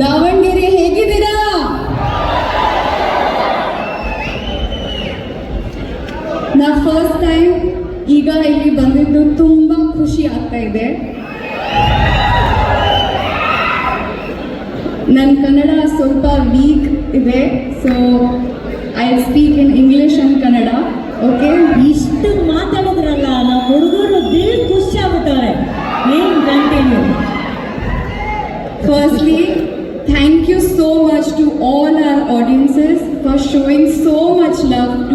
ದಾವಣಗೆರೆ ಹೇಗಿದ್ದೀರಾ? ನಾ first time ಈಗ ಇಲ್ಲಿ ಬಂದಿದ್ದು ತುಂಬಾ ಖುಷಿ ಆಗ್ತಾ ಇದೆ. ನನ್ನ ಕನ್ನಡ ಸ್ವಲ್ಪ ವೀಕ್ ಇದೆ so I speak in English and Kannada okay ಇಷ್ಟು ಮಾತಾಡಿದ್ರಲ್ಲ ನಮ್ಮ ಹುಡುಗರು ದಿಲ್ ಖುಷಿ ಆಗ್ಬಿಟ್ಟವ್ರೆ. Main continue Firstly,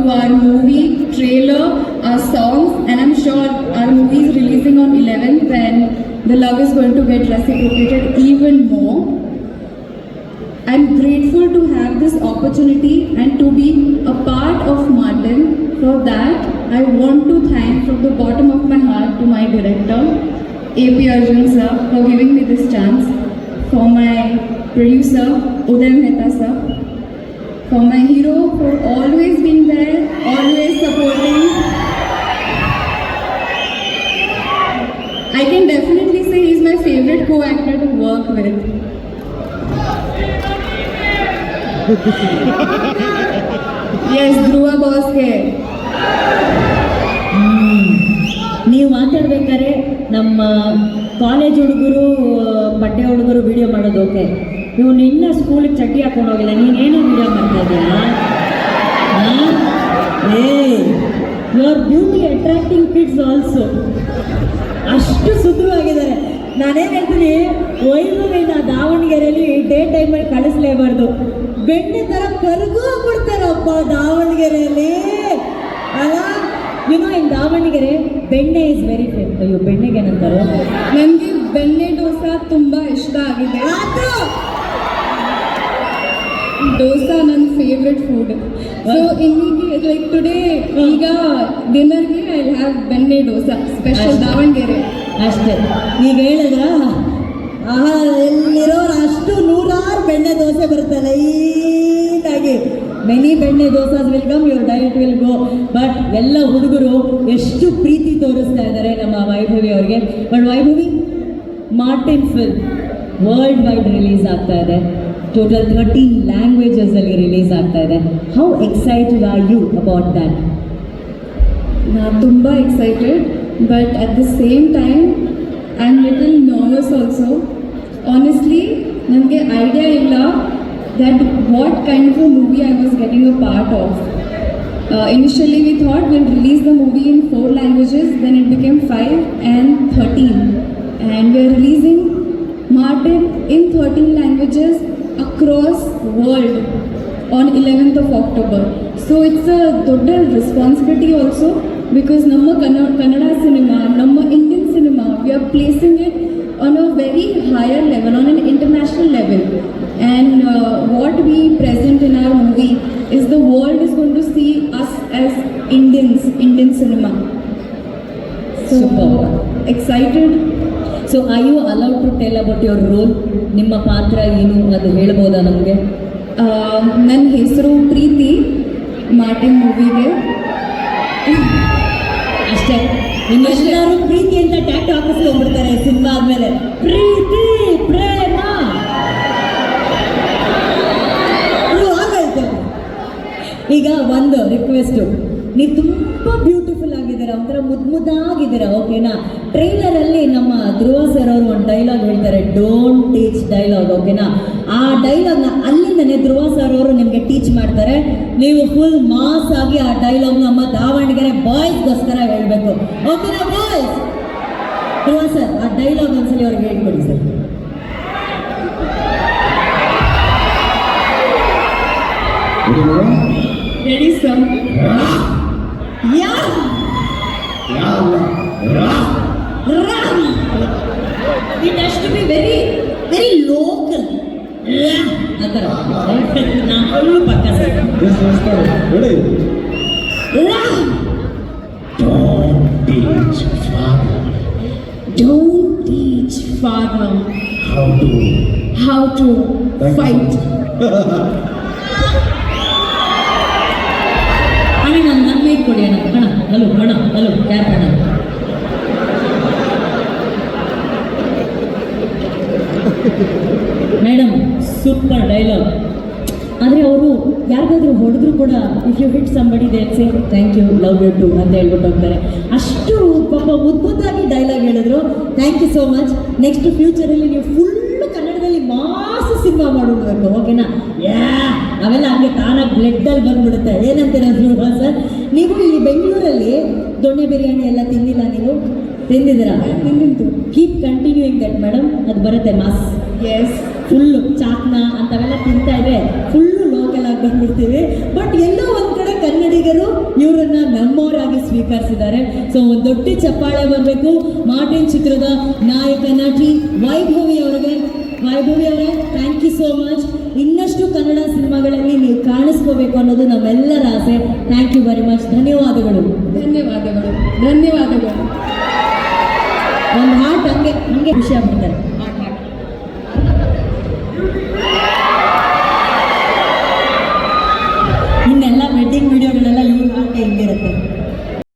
our movie, trailer, our songs, and I'm sure our movie is releasing on 11th and the love is going to get reciprocated even more. I'm grateful to have this opportunity and to be a part of Martin. For that, I want to thank from the bottom of my heart to my director, AP Arjun sir, for giving me this chance. For my producer, Uday Mehta sir. For my hero, for always being there, always supporting. I can definitely say he's my favorite co-actor to work with. Yes, Dhruva bossಗೆ ನೀವು ಮಾತಾಡ್ಬೇಕಾದ್ರೆ ನಮ್ಮ college ಹುಡುಗರು ಬಟ್ಟೆ ಹುಡುಗರು video ಮಾಡೋದು okay ನೀವು ನಿನ್ನ ಸ್ಕೂಲಿಗೆ ಚಡ್ಡಿ ಹಾಕೊಂಡು ಹೋಗಿಲ್ಲ ನೀನೇನು ವಿಡಿಯೋ ಮಾಡ್ತಾ ಇದೀಯಾ? ಏ your beauty attracting kids also ಅಷ್ಟು ಸುಂದರವಾಗಿದ್ದಾರೆ. ನಾನೇನು ಹೇಳ್ತೀನಿ ವೈಭವಿನ ದಾವಣಗೆರೆಯಲ್ಲಿ ಡೇ ಟೈಮಲ್ಲಿ ಕಳಿಸ್ಲೇಬಾರ್ದು. ಬೆಣ್ಣೆ ಥರ ಬಿಡ್ತಾರಪ್ಪ ದಾವಣಗೆರೆಯಲ್ಲಿ ಅಲ್ಲ ಯುನೋ ಇನ್ ದಾವಣಗೆರೆ, ಬೆಣ್ಣೆ ಇಸ್ ವೆರಿ ಫೇಮಸ್ ಅಯ್ಯೋ, ಬೆಣ್ಣೆಗೆ ಏನಂತಾರೆ? ನನಗೆ ಬೆಣ್ಣೆ ದೋಸೆ ತುಂಬ ಇಷ್ಟ ಆಗಿದೆ. ಡೋಸಾ ನನ್ನ ಫೇವ್ರೆಟ್ ಫುಡ್ ಸೊ ಇಲ್ಲಿಗೆ ಲೈಕ್ ಟುಡೇ ಈಗ ಡಿನ್ನರ್ಗೆ ಐ ಹ್ಯಾವ್ ಬೆಣ್ಣೆ ದೋಸಾ ಸ್ಪೆಷಲ್ ದಾವಣಗೆರೆ. ಅಷ್ಟೇ. ಈಗ ಹೇಳಿದ್ರ ಆಹಾ ಎಲ್ಲಿರೋರು ಅಷ್ಟು ನೂರಾರು ಬೆಣ್ಣೆ ದೋಸೆ ಬರುತ್ತೆ ಲೈಟಾಗಿ ಮೆನಿ ಬೆಣ್ಣೆ dosas will come your diet will go but ಎಲ್ಲ ಹುಡುಗರು ಎಷ್ಟು ಪ್ರೀತಿ ತೋರಿಸ್ತಾ ಇದ್ದಾರೆ ನಮ್ಮ ವೈಭವಿ ಅವ್ರಿಗೆ. But Vaibhavi Martin film world wide release ಆಗ್ತಾ ಇದೆ. ಟೋಟಲ್ ಥರ್ಟೀನ್ ಲ್ಯಾಂಗ್ವೇಜಸಲ್ಲಿ ರಿಲೀಸ್ ಆಗ್ತಾ ಇದೆ how excited are you about that ನಾ ತುಂಬ excited but at the same time I am little nervous also honestly ನನಗೆ ಐಡಿಯಾ ಇಲ್ಲ that what kind of a movie I was getting a part of. Uh, initially, we thought we'll release the movie in four languages, then it became five and 13. And we're releasing Martin in 13 languages across world on 11th of October. So it's a total responsibility also because ನಮ್ಮ Kannada Kannada cinema ನಮ್ಮ Indian cinema we are placing it on a very higher level, on an international level. And uh, what we present in our movie is the world is going to see us as Indians, Indian cinema. So Super. excited. so I you allowed to tell about your role ನಿಮ್ಮ ಪಾತ್ರ ಏನು ಅದು ಹೇಳ್ಬೋದಾ ನಮಗೆ? ನನ್ನ ಹೆಸರು ಪ್ರೀತಿ Martin ಮೂವಿಗೆ. ಅಷ್ಟೇ. ಇನ್ನೆಲ್ಲರೂ ಪ್ರೀತಿ ಅಂತ ಟ್ಯಾಕ್ಟ್ ಆಫೀಸ್ ಹೋಗ್ಬಿಡ್ತಾರೆ ಸಿನಿಮಾ ಆದ್ಮೇಲೆ. ಪ್ರೀತಿ ಪ್ರೇಮ. ಈಗ ಒಂದು ರಿಕ್ವೆಸ್ಟು ನೀವು ತುಂಬ ಬ್ಯೂಟಿಫುಲ್ ಆಗಿದ್ದೀರ? ಒಂಥರ ಮುದ್ಮುದಾಗಿದ್ದೀರ ಮುದ್ದಾಗಿದ್ದೀರಾ? ಓಕೆನಾ ಟ್ರೈಲರಲ್ಲಿ ನಮ್ಮ ಧ್ರುವ ಸರ್ ಅವರು ಒಂದು ಡೈಲಾಗ್ ಹೇಳ್ತಾರೆ ಡೋಂಟ್ ಟೀಚ್ ಡೈಲಾಗ್ ಓಕೆನಾ ಆ ಡೈಲಾಗ್ನ ಅಲ್ಲಿಂದನೇ ಧ್ರುವ ಸರ್ ಅವರು ನಿಮಗೆ ಟೀಚ್ ಮಾಡ್ತಾರೆ. ನೀವು ಫುಲ್ ಮಾಸ್ ಆಗಿ ಆ ಡೈಲಾಗ್ ನಮ್ಮ ದಾವಣಗೆರೆ ಬಾಯ್ಸ್ಗೋಸ್ಕರ ಹೇಳಬೇಕು. ಓಕೆನಾ ಬಾಯ್ಸ್ ಧ್ರುವ ಸರ್ ಆ ಡೈಲಾಗ್ ಒಂದ್ಸಲಿ ಅವ್ರಿಗೆ ಹೇಳ್ಕೊಡಿ sir ready sir Yeah it has to be very very local ಆ ಥರ ನಾನು ಪಕ್ಕ sir Don't teach father Don't teach father how to. how to Thank you. fight. ಅಣ್ಣ ಹಲೋ ಅಣ್ಣ ಹಲೋ ಕ್ಯಾಪ್ ಅಣ್ಣ ಮೇಡಮ್ ಸೂಪರ್ ಡೈಲಾಗ್. ಆದರೆ ಅವರು ಯಾರಿಗಾದ್ರೂ ಹೊಡೆದ್ರು ಕೂಡ if you hit somebody they say thank you love you too ಅಂತ ಹೇಳ್ಬಿಟ್ಟು ಹೋಗ್ತಾರೆ. ಅಷ್ಟು ಪಾಪ ಮುದ್ದಾಗಿ ಡೈಲಾಗ್ ಹೇಳಿದ್ರು. Thank you so much next ಫ್ಯೂಚರಲ್ಲಿ ನೀವು ಫುಲ್ ಕನ್ನಡದಲ್ಲಿ ಮಾಸ ಸಿನಿಮಾ ಮಾಡಿಬಿಡ್ಬೇಕು ಓಕೆನಾ ಯಾ ಅವೆಲ್ಲ ಹಂಗೆ ತಾನಾಗಿ ಬ್ಲೆಡ್ಡಲ್ಲಿ ಬಂದ್ಬಿಡುತ್ತೆ. ಏನಂತೀರ ಸರ್? ನೀವು ಇಲ್ಲಿ ಬೆಂಗಳೂರಲ್ಲಿ ದೊಣ್ಣೆ ಬಿರಿಯಾನಿ ಎಲ್ಲ ತಿಂದಿಲ್ಲ ನೀವು? ತಿಂದಿದ್ದೀರಾ? ತಿಂದಿದ್ದು. ಕೀಪ್ ಕಂಟಿನ್ಯೂಯಿಂಗ್ ದಟ್ ಮೇಡಮ್ ಅದು ಬರುತ್ತೆ ಮಾಸ್ ಎಸ್ ಫುಲ್ಲು ಚಾಕ್ನ ಅಂಥವೆಲ್ಲ ತಿಂತಾ ಇದೆ ಫುಲ್ಲು ಲೋಕಲ್ ಆಗಿ ಬಂದ್ಬಿಡ್ತೀವಿ. ಬಟ್ ಎಲ್ಲೋ ಒಂದು ಕಡೆ ಕನ್ನಡಿಗರು ಇವರನ್ನ ನಮ್ಮವರಾಗಿ ಸ್ವೀಕರಿಸಿದ್ದಾರೆ. ಸೊ ಒಂದು ದೊಡ್ಡ ಚಪ್ಪಾಳೆ ಬರಬೇಕು. ಮಾರ್ಟಿನ್ ಚಿತ್ರದ ನಾಯಕ ನಟಿ ವೈಭವಿ ಅವರಿಗೆ ವೈಭವಿ ಅವರೇ ಥ್ಯಾಂಕ್ ಯು ಸೋ ಮಚ್ ಇನ್ನಷ್ಟು ಕನ್ನಡ ಸಿನಿಮಾಗಳಲ್ಲಿ ನೀವು ಕಾಣಿಸ್ಕೋಬೇಕು ಅನ್ನೋದು ನಮ್ಮೆಲ್ಲರ ಆಸೆ. ಥ್ಯಾಂಕ್ ಯು ವೆರಿ ಮಚ್ ಧನ್ಯವಾದಗಳು. ಧನ್ಯವಾದಗಳು. ಧನ್ಯವಾದಗಳು. ಒಂದು ಹಾಟ್ ಹಂಗೆ ಹಂಗೆ ಖುಷಿ ಆಗ್ಬಿಡ್ತಾರೆ.